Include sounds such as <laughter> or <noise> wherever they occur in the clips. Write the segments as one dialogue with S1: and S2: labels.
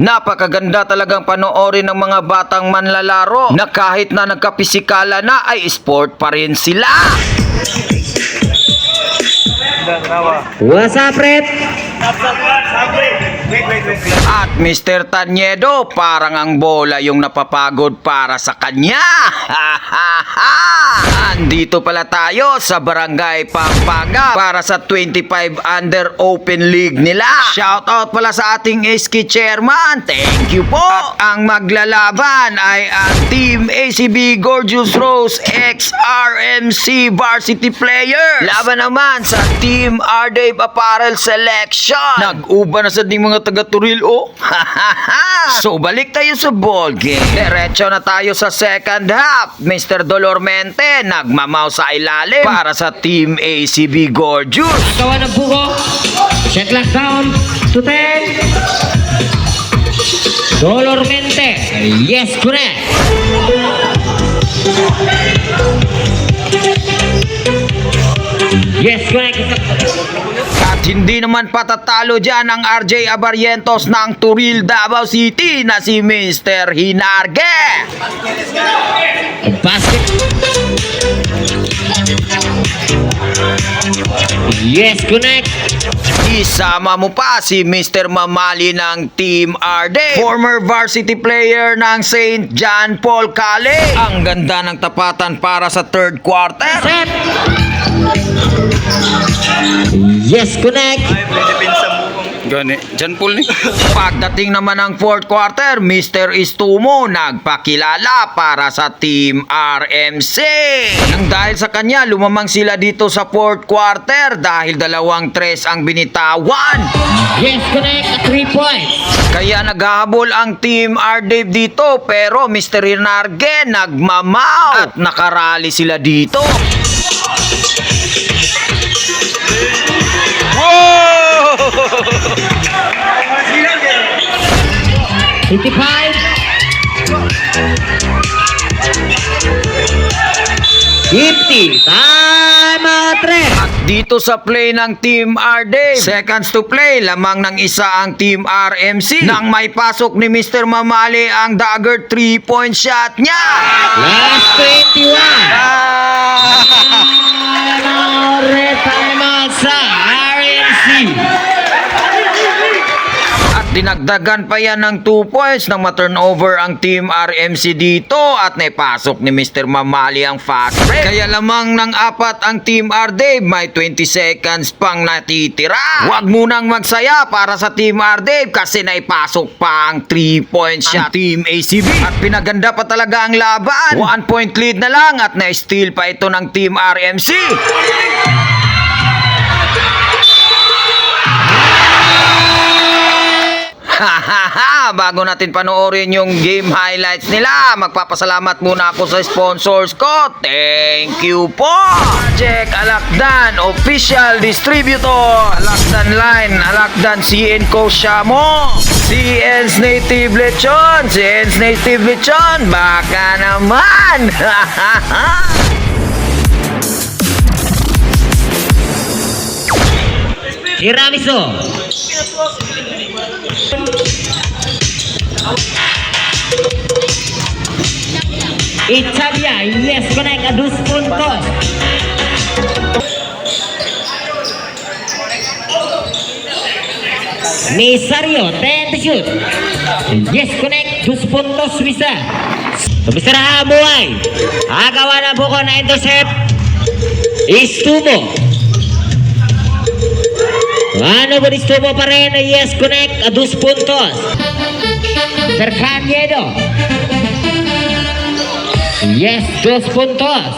S1: Napakaganda talagang panoorin ng mga batang manlalaro na kahit na nagkapisikala na ay sport pa rin sila.
S2: What's up, Rep?
S1: At Mr. Tanyedo, parang ang bola yung napapagod para sa kanya. <laughs> Andito pala tayo sa Barangay Pampanga para sa 25 Under Open League nila. Shoutout pala sa ating SK Chairman. Thank you po. At ang maglalaban ay ang Team ACB Gorgeous Rose XRMC Varsity Player. Laban naman sa Team R-Dave Apparel Selection. Nag-uba na sa ding mga taga-turil, oh. <laughs> so, balik tayo sa ball game. Diretso na tayo sa second half. Mr. Dolormente, nagmamaw sa ilalim para sa Team ACB Gorgeous.
S2: Gawa ng buko. Set lock down to 10. Dolor Mente. Yes, correct. Yes, correct.
S1: At hindi naman patatalo dyan ang RJ Abarientos ng Turil Davao City na si Mr. Hinarge.
S2: Yes, connect.
S1: Isama mo pa si Mr. Mamali ng Team RD. Former varsity player ng St. John Paul College. Ang ganda ng tapatan para sa third quarter.
S2: Set. Yes, connect.
S1: Gani, John Paul ni. Pagdating naman ng fourth quarter, Mr. Istumo nagpakilala para sa Team RMC. Nang dahil sa kanya, lumamang sila dito sa fourth quarter dahil dalawang tres ang binitawan.
S2: Yes, connect. Three points.
S1: Kaya naghahabol ang Team R-Dave dito pero Mr. Rinarge nagmamaw at nakarali sila dito.
S2: 55. 50. Time out,
S1: dito sa play ng Team R-Dave, seconds to play, lamang ng isa ang Team RMC. Nang may pasok ni Mr. Mamali ang dagger 3-point shot niya.
S2: Last 21.
S1: Ah!
S2: Time out sa RNC.
S1: At dinagdagan pa yan ng 2 points nang ma-turnover ang Team RMC dito at naipasok ni Mr. Mamali ang fast break. Kaya lamang ng apat ang Team R Dave, may 20 seconds pang natitira. Huwag munang magsaya para sa Team R Dave kasi naipasok pa ang 3 point shot Team ACB. At pinaganda pa talaga ang laban. 1 point lead na lang at na-steal pa ito ng Team RMC. <laughs> Bago natin panoorin yung game highlights nila, magpapasalamat muna ako sa sponsors ko. Thank you po! Project Alakdan, official distributor. Alakdan Line, Alakdan CN Co. Shamo. CN's Native Lechon, CN's Native Lechon. Baka naman! <laughs>
S2: Tiramisu. Italia, yes, connect a dos puntos. Misario, 10 to shoot. Yes, connect, dos puntos bisa. Bisa na buhay. Agawa na buko na intercept. Istumo. Ano ba Istumo pa rin? Yes, connect, a dos puntos. Cercaniedo. Yes, dos puntos.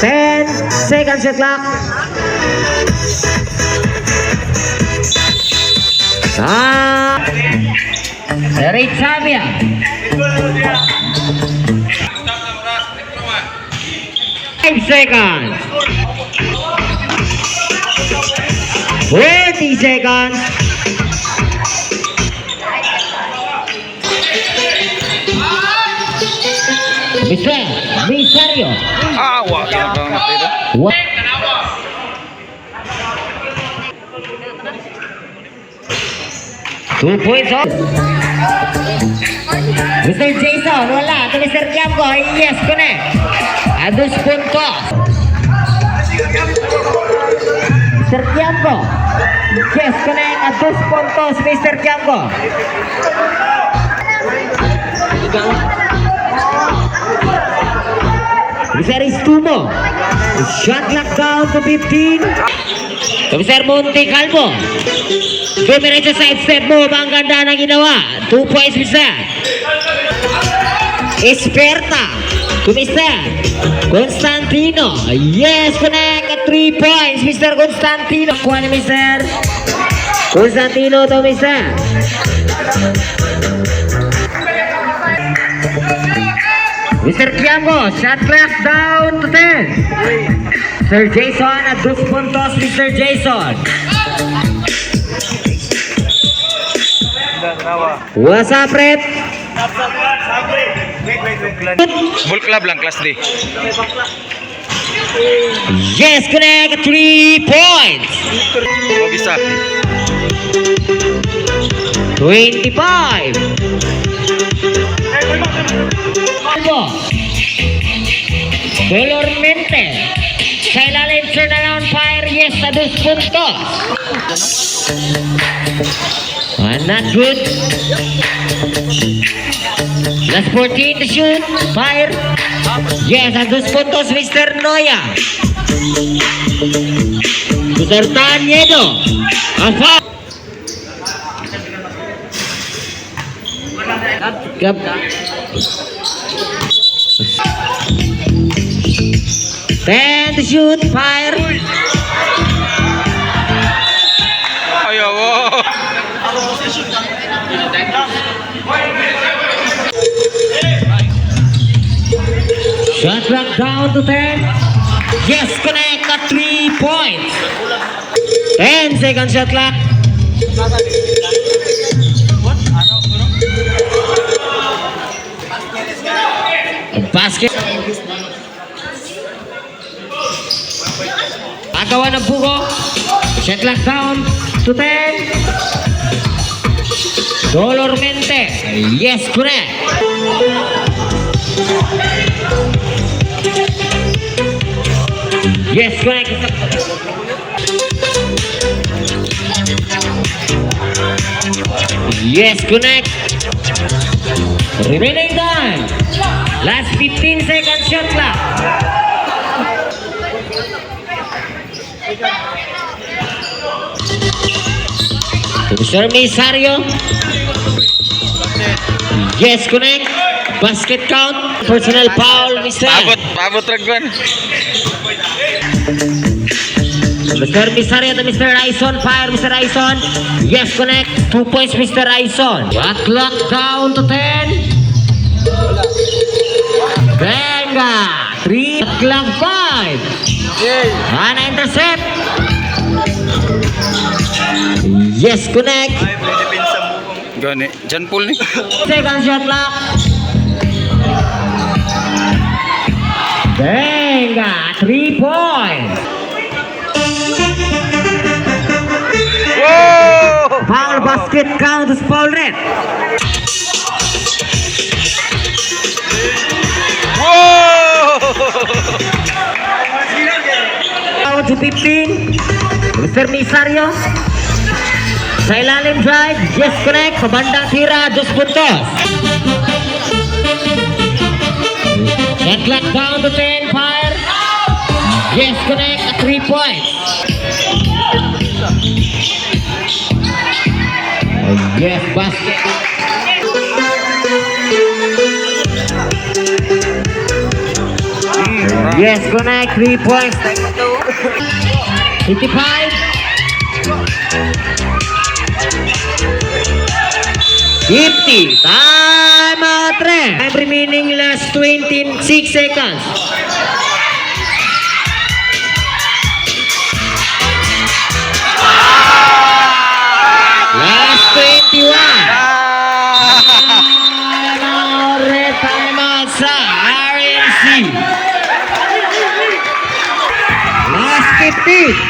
S2: 10 seconds the clock. Ah, Eric Xavier. Five seconds. 20 seconds. Mr. Misario.
S1: Awa, yan ang natira.
S2: What? Two points off. Mr. Jason, wala. Ito Mr. Kiamco, yes, connect. A dos puntos. Mr. Kiamco. Yes, connect. A dos puntos, Mr. Kiamco. Mr. Estumo. Shot clock down to 15. Mr. Monte Calvo. Dumiretso side step mo. Ang ganda na ginawa. Two points, Mr. Esperta. Tumista. Constantino. Yes, connect at three points, Mr. Constantino. Kuha ni Mr. Constantino to, Mr. Mr. Kiambo, shot clock down to 10. Sir Jason at dos puntos, Mr. Jason. What's up, Red?
S1: Bull Club lang, Class D.
S2: Yes, connect, three points.
S1: O isa.
S2: 25. Albo. Dolormente. Sa ilalim, turnaround fire, yes, sa dos puntos. Ah, not good. Last 14 to shoot. Fire. Yes, a dos Mr. Noya. Mr. Tanyedo. Ang Gab. Ten to shoot, fire.
S1: Ayaw.
S2: Shot clock down to ten. Yes, connect at three points. Ten second shot clock. Basket. Agawan ng buko. Shot clock down to 10. Dolor Mente. Yes, correct. Yes, correct. Yes, connect. Remaining time. Last 15 seconds shot clock. Mr. Misario. Yes, connect. Basket count. Personal foul, Mr.
S1: Pabot, pabot ragwan.
S2: Mr. Misario to Mr. Raison. Fire, Mr. Raison. Yes, connect. Two points, Mr. Raison. Shot clock down to 10. Venga. Three. Shot clock five. Ana intercept. Yes, connect.
S1: Gani. Jan Paul ni.
S2: Second shot clock. Venga, three points.
S1: Wow!
S2: Foul basket count is foul red. G15. Mr. Misario. Sa ilalim drive, yes correct. Sa bandang tira, just puntos. Red clock down to 10, fire. Yes correct, at 3 points. Yes, basket. Yes, connect. 3 points. 55. 50. Time out, Time remaining last 26 seconds. Last